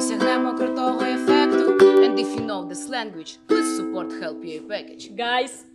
досягнемо крутого ефекту. And if you know this language, please support help package. Guys!